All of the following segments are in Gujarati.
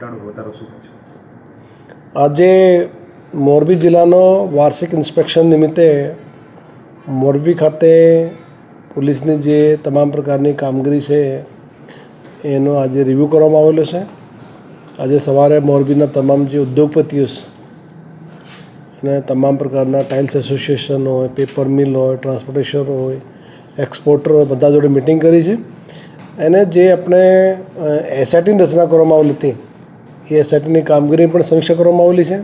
ઘટાડો વધારો શું છે આજે મોરબી જિલ્લાનો વાર્ષિક ઇન્સ્પેક્શન નિમિત્તે મોરબી ખાતે પોલીસની જે તમામ પ્રકારની કામગીરી છે, એનો આજે રિવ્યૂ કરવામાં આવેલો છે. આજે સવારે મોરબીના તમામ જે ઉદ્યોગપતિઓ અને તમામ પ્રકારના ટાઇલ્સ એસોસિએશન હોય પેપર મિલ હોય ટ્રાન્સપોર્ટેશન હોય એક્સપોર્ટર હોય, બધા જોડે મિટિંગ કરી છે. એને જે આપણે એસઆઈટીની રચના કરવામાં આવેલી હતી એ એસઆઈટીની કામગીરી પણ સમીક્ષા કરવામાં આવેલી છે.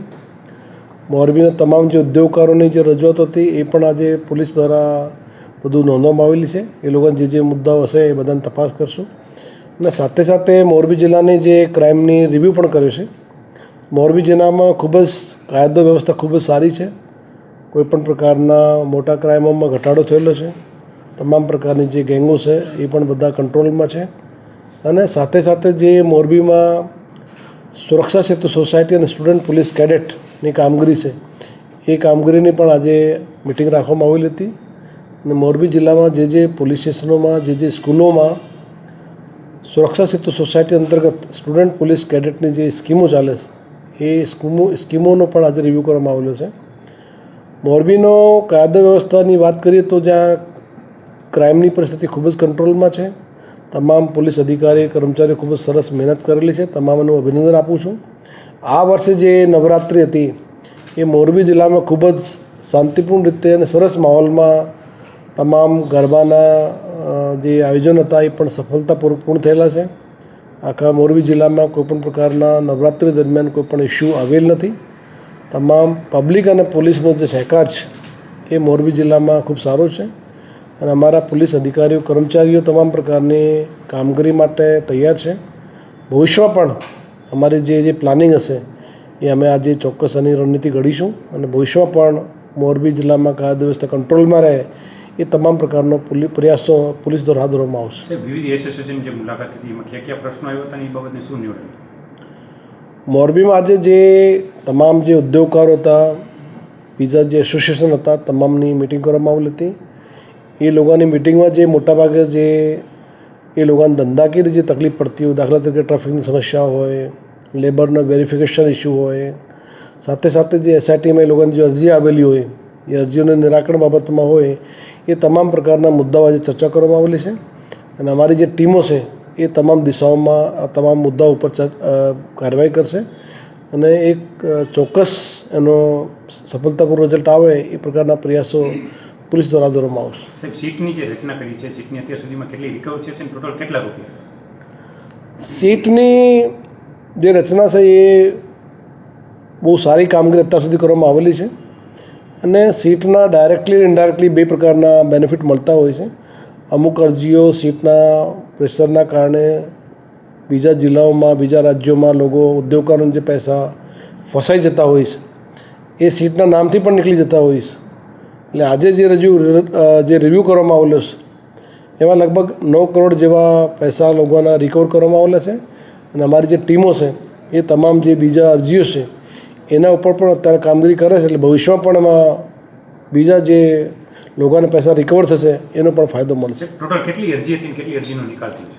મોરબીના તમામ જે ઉદ્યોગકારોની જે રજૂઆતો હતી એ પણ આજે પોલીસ દ્વારા બધું નોંધવામાં આવેલી છે. એ લોકોને જે જે મુદ્દાઓ હશે એ બધાની તપાસ કરશું. અને સાથે સાથે મોરબી જિલ્લાની જે ક્રાઇમની રિવ્યૂ પણ કર્યો છે. મોરબી જિલ્લામાં ખૂબ જ કાયદો વ્યવસ્થા ખૂબ જ સારી છે. કોઈપણ પ્રકારના મોટા ક્રાઇમોમાં ઘટાડો થયેલો છે. તમામ પ્રકારની જે ગેંગો છે એ પણ બધા કંટ્રોલમાં છે. અને સાથે સાથે જે મોરબીમાં સુરક્ષા સેતુ સોસાયટી અને સ્ટુડન્ટ પોલીસ કેડેટની કામગીરી છે. એ કામગીરીની પણ આજે મિટિંગ રાખવામાં આવેલી હતી. અને મોરબી જિલ્લામાં જે જે પોલીસ સ્ટેશનોમાં, જે જે સ્કૂલોમાં સુરક્ષા સેતુ સોસાયટી અંતર્ગત સ્ટુડન્ટ પોલીસ કેડેટની જે સ્કીમો ચાલે છે, એ સ્કીમો, સ્કીમોનો પણ આજે રિવ્યૂ કરવામાં આવેલો છે. મોરબીનો કાયદો વ્યવસ્થાની વાત કરીએ તો જ્યાં ક્રાઇમની પરિસ્થિતિ ખૂબ જ કંટ્રોલમાં છે. તમામ પોલીસ અધિકારી, કર્મચારીઓ ખૂબ જ સરસ મહેનત કરેલી છે. તમામનું અભિનંદન આપું છું. આ વર્ષે જે નવરાત્રિ હતી, એ મોરબી જિલ્લામાં ખૂબ જ શાંતિપૂર્ણ રીતે અને સરસ માહોલમાં તમામ ગરબાના જે આયોજન હતા, એ પણ સફળતાપૂર્વક પૂર્ણ થયેલા છે. આખા મોરબી જિલ્લામાં કોઈપણ પ્રકારના નવરાત્રિ દરમિયાન કોઈપણ ઇસ્યુ આવેલ નથી. તમામ પબ્લિક અને પોલીસનો જે સહકાર છે, એ મોરબી જિલ્લામાં ખૂબ સારો છે. અને અમારા પોલીસ અધિકારીઓ કર્મચારીઓ તમામ પ્રકારની કામગીરી માટે તૈયાર છે. ભવિષ્યમાં પણ અમારી જે જે પ્લાનિંગ હશે એ અમે આજે ચોક્કસ અને રણનીતિ ઘડીશું અને ભવિષ્યમાં પણ મોરબી જિલ્લામાં કાયદો વ્યવસ્થા કંટ્રોલમાં રહે એ તમામ પ્રકારનો પ્રયાસો પોલીસ દ્વારા હાથ ધરવામાં આવશે. વિવિધ એસોસિએશન જે મુલાકાત હતી એમાં કયા કયા પ્રશ્નો આવ્યો હતા એ બાબતને શું નિવડાયું મોરબીમાં આજે જે તમામ જે ઉદ્યોગકારો હતા બીજા જે એસોસિએશન હતા તમામની મિટિંગ કરવામાં આવેલી હતી. એ લોકોની મિટિંગમાં જે મોટાભાગે જે એ લોકોને ધંધાકીય જે તકલીફ પડતી હોય, દાખલા તરીકે ટ્રાફિકની સમસ્યા હોય લેબરનો વેરિફિકેશન ઇસ્યુ હોય, સાથે સાથે જે એસઆઈટીમાં એ લોકોની જે અરજી આવેલી હોય, એ અરજીઓને નિરાકરણ બાબતમાં હોય, એ તમામ પ્રકારના મુદ્દાઓ આજે ચર્ચા કરવામાં આવેલી છે. અને અમારી જે ટીમો છે, એ તમામ દિશાઓમાં આ તમામ મુદ્દાઓ ઉપર કાર્યવાહી કરશે. અને એક ચોક્કસ એનો સફળતાપૂર્વક રિઝલ્ટ આવે એ પ્રકારના પ્રયાસો પોલીસ દ્વારા દોરવામાં આવશે. સાહેબ સીટની જે રચના કરી છે સીટની અત્યાર સુધીમાં કેટલી રિકવર છે અને ટોટલ કેટલા રૂપિયા? સીટની જે રચના છે એ બહુ સારી કામગીરી અત્યાર સુધી કરવામાં આવેલી છે અને સીટના ડાયરેક્ટલી ઇનડાયરેક્ટલી બે પ્રકારના બેનિફિટ મળતા હોય છે. અમુક અરજીઓ સીટના પ્રેશરના કારણે બીજા જિલ્લાઓમાં બીજા રાજ્યોમાં લોકો ઉદ્યોગકારોને જે પૈસા ફસાઈ જતા હોય છે એ સીટના નામથી પણ નીકળી જતા હોય છે. એટલે આજે જે રજૂ જે રિવ્યૂ કરવામાં આવેલો છે એમાં લગભગ નવ કરોડ જેવા પૈસા લોકોના રિકવર કરવામાં આવેલા છે અને અમારી જે ટીમો છે એ તમામ જે બીજા અરજીઓ છે એના ઉપર પણ અત્યારે કામગીરી કરે છે એટલે ભવિષ્યમાં પણ એમાં બીજા જે લોકોના પૈસા રિકવર થશે એનો પણ ફાયદો મળશે. ટોટલ કેટલી અરજી હતી કેટલી અરજીનો નિકાલ થયો છે?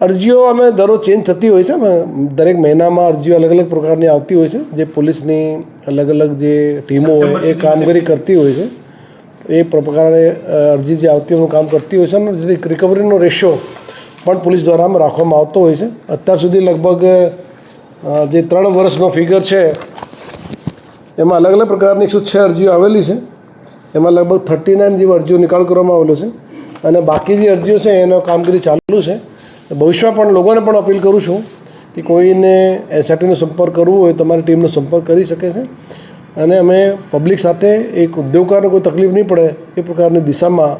અરજીઓ અમે દરરોજ ચેન્જ થતી હોય છે અમે દરેક મહિનામાં અરજીઓ અલગ અલગ પ્રકારની આવતી હોય છે જે પોલીસની અલગ અલગ જે ટીમો હોય એ કામગીરી કરતી હોય છે. એ પ્રકારે અરજી જે આવતી હોય કામ કરતી હોય છે અને રિકવરીનો રેશિયો પણ પોલીસ દ્વારા રાખવામાં આવતો હોય છે. અત્યાર સુધી લગભગ જે ત્રણ વર્ષનો ફિગર છે, એમાં અલગ અલગ પ્રકારની એકસો છ અરજીઓ આવેલી છે. એમાં લગભગ થર્ટી નાઇન જેવી અરજીઓ નિકાલ કરવામાં આવેલો છે. અને બાકી જે અરજીઓ છે એનો કામગીરી ચાલુ છે. ભવિષ્યમાં પણ લોકોને પણ અપીલ કરું છું કે કોઈને એસઆઈટીનો સંપર્ક કરવો હોય, તમારી ટીમનો સંપર્ક કરી શકે છે. અને અમે પબ્લિક સાથે એક ઉદ્યોગકારને કોઈ તકલીફ નહીં પડે એ પ્રકારની દિશામાં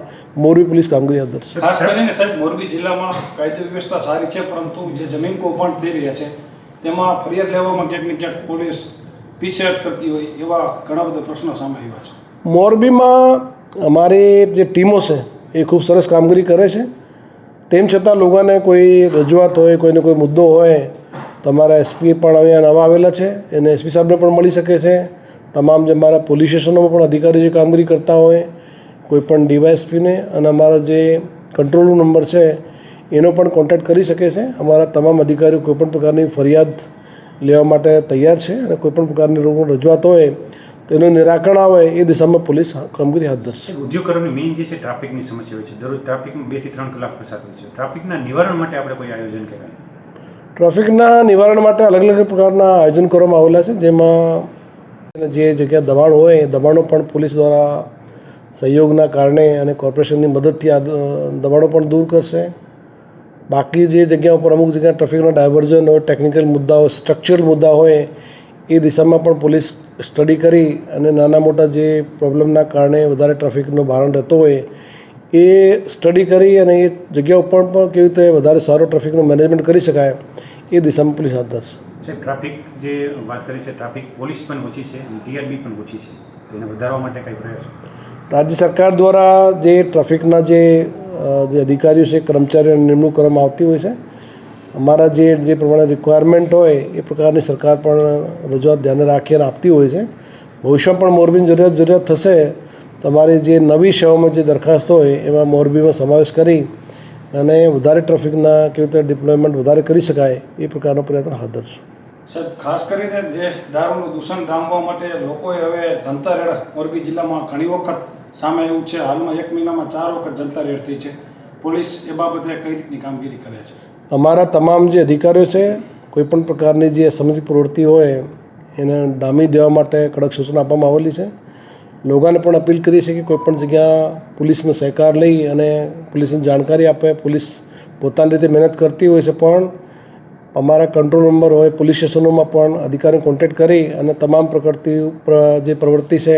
મોરબી પોલીસ કામગીરી હાથ ધરશે. ખાસ કરીને સાહેબ મોરબી જિલ્લામાં કાયદો વ્યવસ્થા સારી છે પરંતુ જે જમીન કૌભાંડ થઈ રહ્યા છે તેમાં ફરિયાદ લેવામાં ક્યાંક ને ક્યાંક પોલીસ પીછેહટ કરતી હોય એવા ઘણા બધા પ્રશ્નો સામે આવ્યા છે. મોરબીમાં અમારી જે ટીમો છે એ ખૂબ સરસ કામગીરી કરે છે. તેમ છતાં લોકોને કોઈ રજૂઆત હોય કોઈને કોઈ મુદ્દો હોય તો અમારા એસપી પણ અહીંયા નવા આવેલા છે એને એસપી સાહેબને પણ મળી શકે છે. તમામ જે અમારા પોલીસ સ્ટેશનોમાં પણ અધિકારીઓ જે કામગીરી કરતા હોય કોઈ પણ ડીવાયએસપીને અને અમારો જે કંટ્રોલ રૂમ નંબર છે એનો પણ કોન્ટેક્ટ કરી શકે છે. અમારા તમામ અધિકારીઓ કોઈપણ પ્રકારની ફરિયાદ લેવા માટે તૈયાર છે અને કોઈપણ પ્રકારની રજૂઆત હોય તેનું નિરાકરણ આવે એ દિશામાં પોલીસ કામગીરી હાથ ધરશે. ઉદ્યોગકારોની મેઇન જે છે ટ્રાફિકની સમસ્યા હોય છે. દરરોજ ટ્રાફિકમાં બેથી ત્રણ કલાક પસાર થાય છે. ટ્રાફિકના નિવારણ માટે આપણે કોઈ આયોજન કરાય ટ્રાફિકના નિવારણ માટે અલગ અલગ પ્રકારના આયોજન કરવામાં આવેલા છે જેમાં જે જગ્યા દબાણ હોય, એ દબાણો પણ પોલીસ દ્વારા સહયોગના કારણે અને કોર્પોરેશનની મદદથી આ દબાણો પણ દૂર કરશે. બાકી જે જગ્યા ઉપર અમુક જગ્યા ટ્રાફિકના ડાયવર્ઝન હોય, ટેકનિકલ મુદ્દાઓ, સ્ટ્રક્ચરલ મુદ્દા હોય, એ દિશામાં પણ પોલીસ સ્ટડી કરી અને નાના મોટા જે પ્રોબ્લેમના કારણે વધારે ટ્રાફિકનો ભારણ રહેતો હોય, એ સ્ટડી કરી અને એ જગ્યા ઉપર પણ કેવી રીતે વધારે સારો ટ્રાફિકનું મેનેજમેન્ટ કરી શકાય, એ દિશામાં પોલીસ હાથ ધરશે. સાહેબ ટ્રાફિક જે વાત કરી છે, ટ્રાફિક પોલીસ પણ ઓછી છે અને ટીઆરબી પણ ઓછી છે. તો એને વધારવા માટે કઈ પ્રયાસ રાજ્ય સરકાર દ્વારા જે ટ્રાફિકના જે અધિકારીઓ છે, કર્મચારીઓની નિમણૂક કરવામાં આવતી હોય છે, અમારા જે જે પ્રમાણે રિક્વાયરમેન્ટ હોય એ પ્રકારની સરકાર પણ રજૂઆત ધ્યાને રાખી અને આપતી હોય છે. ભવિષ્યમાં પણ મોરબીની જરૂરિયાત જરૂરિયાત થશે, તમારી જે નવી સેવામાં જે દરખાસ્ત હોય એમાં મોરબીમાં સમાવેશ કરી અને વધારે ટ્રાફિકના કેવી રીતે ડિપ્લોયમેન્ટ વધારે કરી શકાય એ પ્રકારનો પ્રયત્ન હાથ ધરશું. સાહેબ, ખાસ કરીને જે દારૂનું દૂષણ ડામવા માટે લોકોએ હવે જનતા રેડ મોરબી જિલ્લામાં ઘણી વખત સામે એવું છે. હાલમાં એક મહિનામાં ચાર વખત જનતા રેડ થઈ છે. પોલીસ એ બાબતે કઈ રીતની કામગીરી કરે છે? અમારા તમામ જે અધિકારીઓ છે કોઈપણ પ્રકારની જે અસામાજિક પ્રવૃત્તિ હોય, એને ડામી દેવા માટે કડક સૂચના આપવામાં આવેલી છે. લોકોને પણ અપીલ કરી છે કે કોઈપણ જગ્યા પોલીસનો સહકાર લઈ અને પોલીસને જાણકારી આપે. પોલીસ પોતાની રીતે મહેનત કરતી હોય છે પણ અમારા કંટ્રોલ નંબર હોય પોલીસ સ્ટેશનોમાં પણ અધિકારીને કોન્ટેક્ટ કરી અને તમામ પ્રકૃતિ જે પ્રવૃત્તિ છે